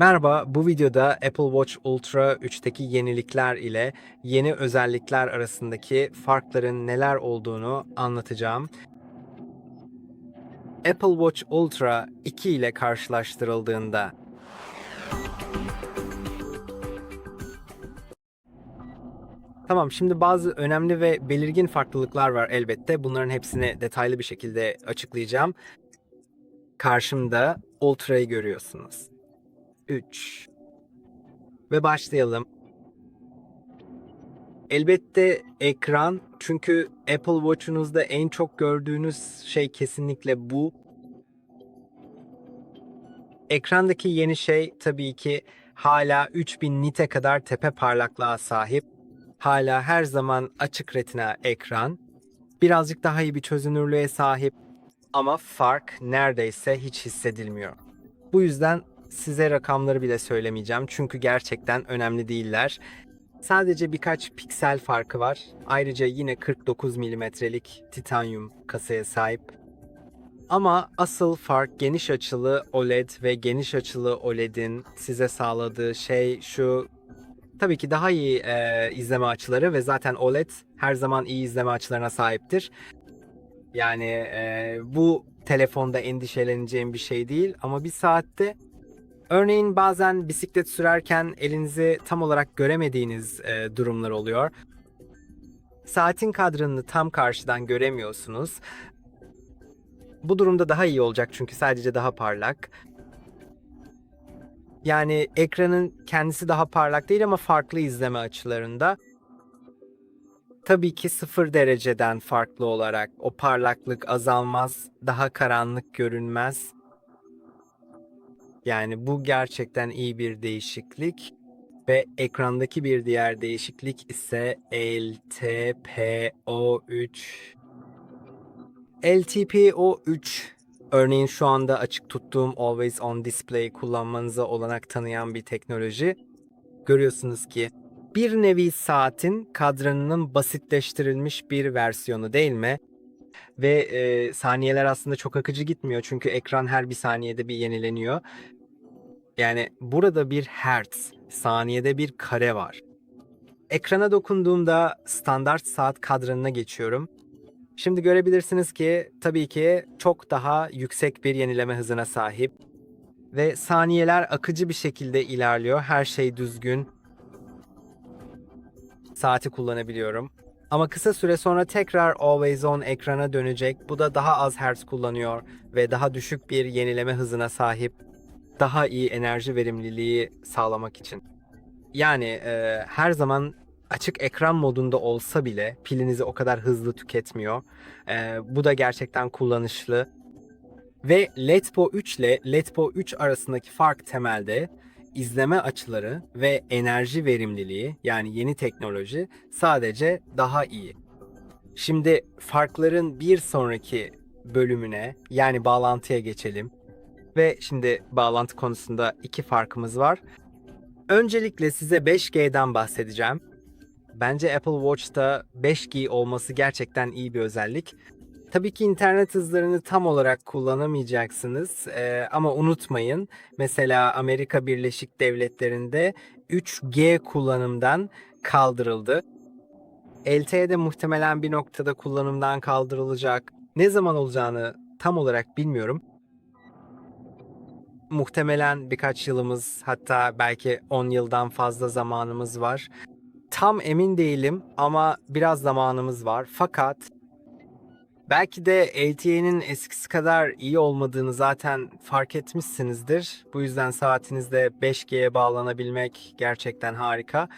Merhaba, bu videoda Apple Watch Ultra 3'teki yenilikler ile yeni özellikler arasındaki farkların neler olduğunu anlatacağım. Apple Watch Ultra 2 ile karşılaştırıldığında Tamam, şimdi bazı önemli ve belirgin farklılıklar var elbette. Bunların hepsini detaylı bir şekilde açıklayacağım. Karşımda Ultra'yı görüyorsunuz. 3 ve başlayalım. Elbette ekran çünkü Apple Watch'unuzda en çok gördüğünüz şey kesinlikle bu. Ekrandaki yeni şey tabii ki hala 3000 nite kadar tepe parlaklığa sahip. Hala her zaman açık retina ekran. Birazcık daha iyi bir çözünürlüğe sahip ama fark neredeyse hiç hissedilmiyor. Bu yüzden size rakamları bile söylemeyeceğim çünkü gerçekten önemli değiller. Sadece birkaç piksel farkı var. Ayrıca yine 49 milimetrelik titanyum kasaya sahip. Ama asıl fark geniş açılı OLED ve geniş açılı OLED'in size sağladığı şey şu tabii ki daha iyi e, izleme açıları ve zaten OLED her zaman iyi izleme açılarına sahiptir. Yani e, bu telefonda endişeleneceğim bir şey değil ama bir saatte Örneğin bazen bisiklet sürerken elinizi tam olarak göremediğiniz e, durumlar oluyor. Saatin kadranını tam karşıdan göremiyorsunuz. Bu durumda daha iyi olacak çünkü sadece daha parlak. Yani ekranın kendisi daha parlak değil ama farklı izleme açılarında. Tabii ki sıfır dereceden farklı olarak o parlaklık azalmaz, daha karanlık görünmez. Yani bu gerçekten iyi bir değişiklik ve ekrandaki bir diğer değişiklik ise LTPO3. LTPO3 örneğin şu anda açık tuttuğum Always On Display kullanmanıza olanak tanıyan bir teknoloji. Görüyorsunuz ki bir nevi saatin kadranının basitleştirilmiş bir versiyonu değil mi? Ve e, saniyeler aslında çok akıcı gitmiyor çünkü ekran her bir saniyede bir yenileniyor. Yani burada bir hertz, saniyede bir kare var. Ekrana dokunduğumda standart saat kadranına geçiyorum. Şimdi görebilirsiniz ki tabii ki çok daha yüksek bir yenileme hızına sahip ve saniyeler akıcı bir şekilde ilerliyor. Her şey düzgün. Saati kullanabiliyorum. Ama kısa süre sonra tekrar Always On ekrana dönecek. Bu da daha az hertz kullanıyor ve daha düşük bir yenileme hızına sahip. Daha iyi enerji verimliliği sağlamak için. Yani e, her zaman açık ekran modunda olsa bile pilinizi o kadar hızlı tüketmiyor. E, bu da gerçekten kullanışlı. Ve LEDPO 3 ile LEDPO 3 arasındaki fark temelde izleme açıları ve enerji verimliliği yani yeni teknoloji sadece daha iyi. Şimdi farkların bir sonraki bölümüne yani bağlantıya geçelim. Ve şimdi bağlantı konusunda iki farkımız var. Öncelikle size 5G'den bahsedeceğim. Bence Apple Watch'ta 5G olması gerçekten iyi bir özellik. Tabii ki internet hızlarını tam olarak kullanamayacaksınız Ee, ama unutmayın mesela Amerika Birleşik Devletleri'nde 3G kullanımdan kaldırıldı. LTE'de muhtemelen bir noktada kullanımdan kaldırılacak. Ne zaman olacağını tam olarak bilmiyorum. Muhtemelen birkaç yılımız hatta belki 10 yıldan fazla zamanımız var. Tam emin değilim ama biraz zamanımız var. Fakat Belki de LTE'nin eskisi kadar iyi olmadığını zaten fark etmişsinizdir. Bu yüzden saatinizde 5G'ye bağlanabilmek gerçekten harika.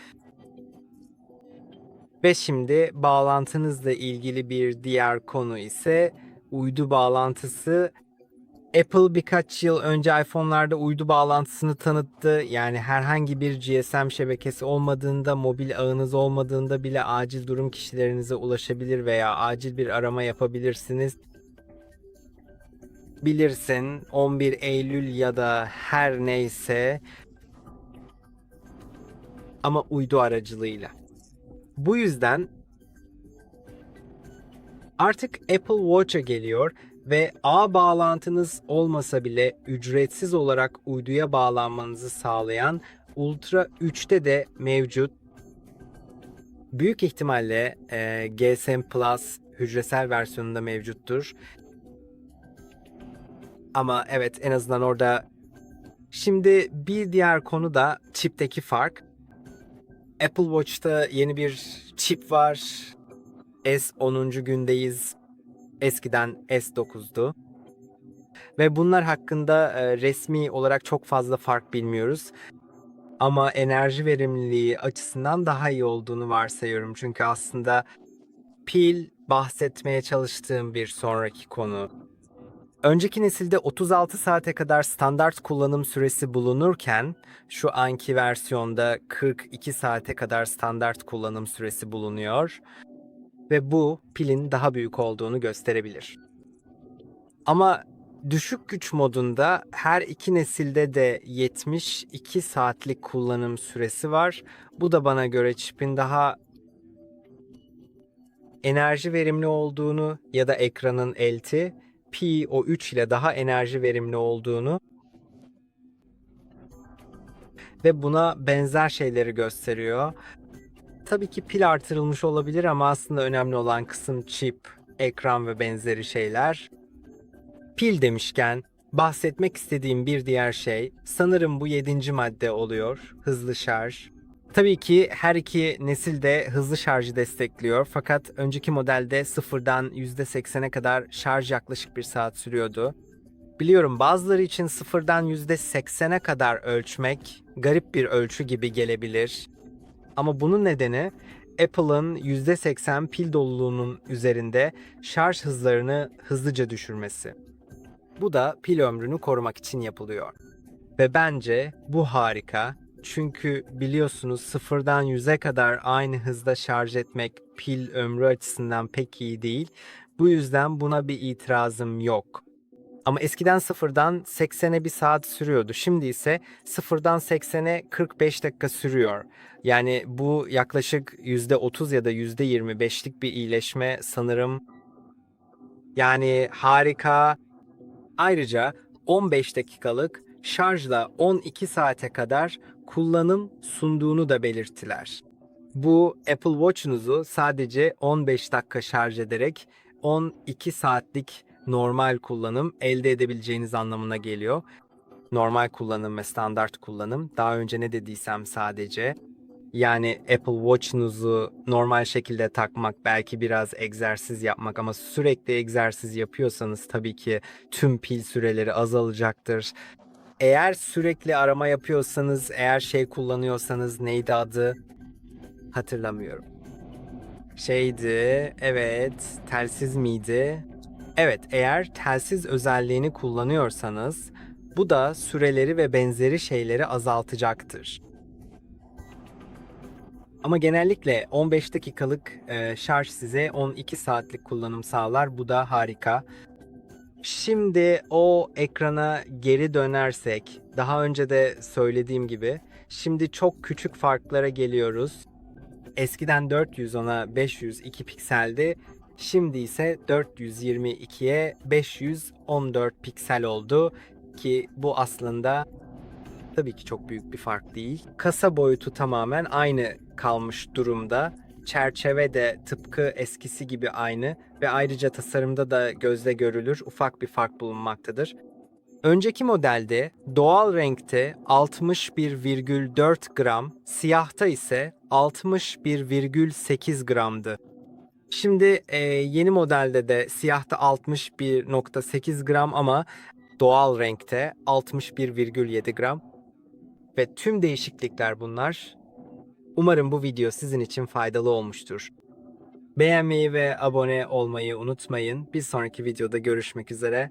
Ve şimdi bağlantınızla ilgili bir diğer konu ise uydu bağlantısı. Apple birkaç yıl önce iPhone'larda uydu bağlantısını tanıttı. Yani herhangi bir GSM şebekesi olmadığında, mobil ağınız olmadığında bile acil durum kişilerinize ulaşabilir veya acil bir arama yapabilirsiniz. Bilirsin 11 Eylül ya da her neyse ama uydu aracılığıyla. Bu yüzden artık Apple Watch'a geliyor ve ağ bağlantınız olmasa bile ücretsiz olarak uyduya bağlanmanızı sağlayan Ultra 3'te de mevcut. Büyük ihtimalle e, GSM Plus hücresel versiyonunda mevcuttur. Ama evet en azından orada Şimdi bir diğer konu da çipteki fark. Apple Watch'ta yeni bir çip var. S10. gündeyiz. Eskiden S9'du. Ve bunlar hakkında e, resmi olarak çok fazla fark bilmiyoruz. Ama enerji verimliliği açısından daha iyi olduğunu varsayıyorum. Çünkü aslında pil bahsetmeye çalıştığım bir sonraki konu. Önceki nesilde 36 saate kadar standart kullanım süresi bulunurken şu anki versiyonda 42 saate kadar standart kullanım süresi bulunuyor ve bu pilin daha büyük olduğunu gösterebilir. Ama düşük güç modunda her iki nesilde de 72 saatlik kullanım süresi var. Bu da bana göre çipin daha enerji verimli olduğunu ya da ekranın LT PO3 ile daha enerji verimli olduğunu ve buna benzer şeyleri gösteriyor. Tabii ki pil artırılmış olabilir ama aslında önemli olan kısım çip, ekran ve benzeri şeyler. Pil demişken bahsetmek istediğim bir diğer şey sanırım bu yedinci madde oluyor. Hızlı şarj. Tabii ki her iki nesil de hızlı şarjı destekliyor fakat önceki modelde sıfırdan %80'e kadar şarj yaklaşık bir saat sürüyordu. Biliyorum bazıları için sıfırdan %80'e kadar ölçmek garip bir ölçü gibi gelebilir. Ama bunun nedeni Apple'ın %80 pil doluluğunun üzerinde şarj hızlarını hızlıca düşürmesi. Bu da pil ömrünü korumak için yapılıyor. Ve bence bu harika çünkü biliyorsunuz sıfırdan 100'e kadar aynı hızda şarj etmek pil ömrü açısından pek iyi değil. Bu yüzden buna bir itirazım yok. Ama eskiden sıfırdan 80'e bir saat sürüyordu. Şimdi ise sıfırdan 80'e 45 dakika sürüyor. Yani bu yaklaşık %30 ya da %25'lik bir iyileşme sanırım. Yani harika. Ayrıca 15 dakikalık şarjla 12 saate kadar kullanım sunduğunu da belirttiler. Bu Apple Watch'unuzu sadece 15 dakika şarj ederek 12 saatlik normal kullanım elde edebileceğiniz anlamına geliyor. Normal kullanım ve standart kullanım. Daha önce ne dediysem sadece. Yani Apple Watch'unuzu normal şekilde takmak, belki biraz egzersiz yapmak ama sürekli egzersiz yapıyorsanız tabii ki tüm pil süreleri azalacaktır eğer sürekli arama yapıyorsanız, eğer şey kullanıyorsanız neydi adı? Hatırlamıyorum. Şeydi, evet, telsiz miydi? Evet, eğer telsiz özelliğini kullanıyorsanız bu da süreleri ve benzeri şeyleri azaltacaktır. Ama genellikle 15 dakikalık e, şarj size 12 saatlik kullanım sağlar. Bu da harika. Şimdi o ekrana geri dönersek, daha önce de söylediğim gibi, şimdi çok küçük farklara geliyoruz. Eskiden 400 ona 502 pikseldi. Şimdi ise 422'ye 514 piksel oldu ki bu aslında tabii ki çok büyük bir fark değil. Kasa boyutu tamamen aynı kalmış durumda. Çerçeve de tıpkı eskisi gibi aynı ve ayrıca tasarımda da gözle görülür ufak bir fark bulunmaktadır. Önceki modelde doğal renkte 61,4 gram, siyahta ise 61,8 gramdı. Şimdi e, yeni modelde de siyahta 61.8 gram ama doğal renkte 61,7 gram. Ve tüm değişiklikler bunlar. Umarım bu video sizin için faydalı olmuştur. Beğenmeyi ve abone olmayı unutmayın. Bir sonraki videoda görüşmek üzere.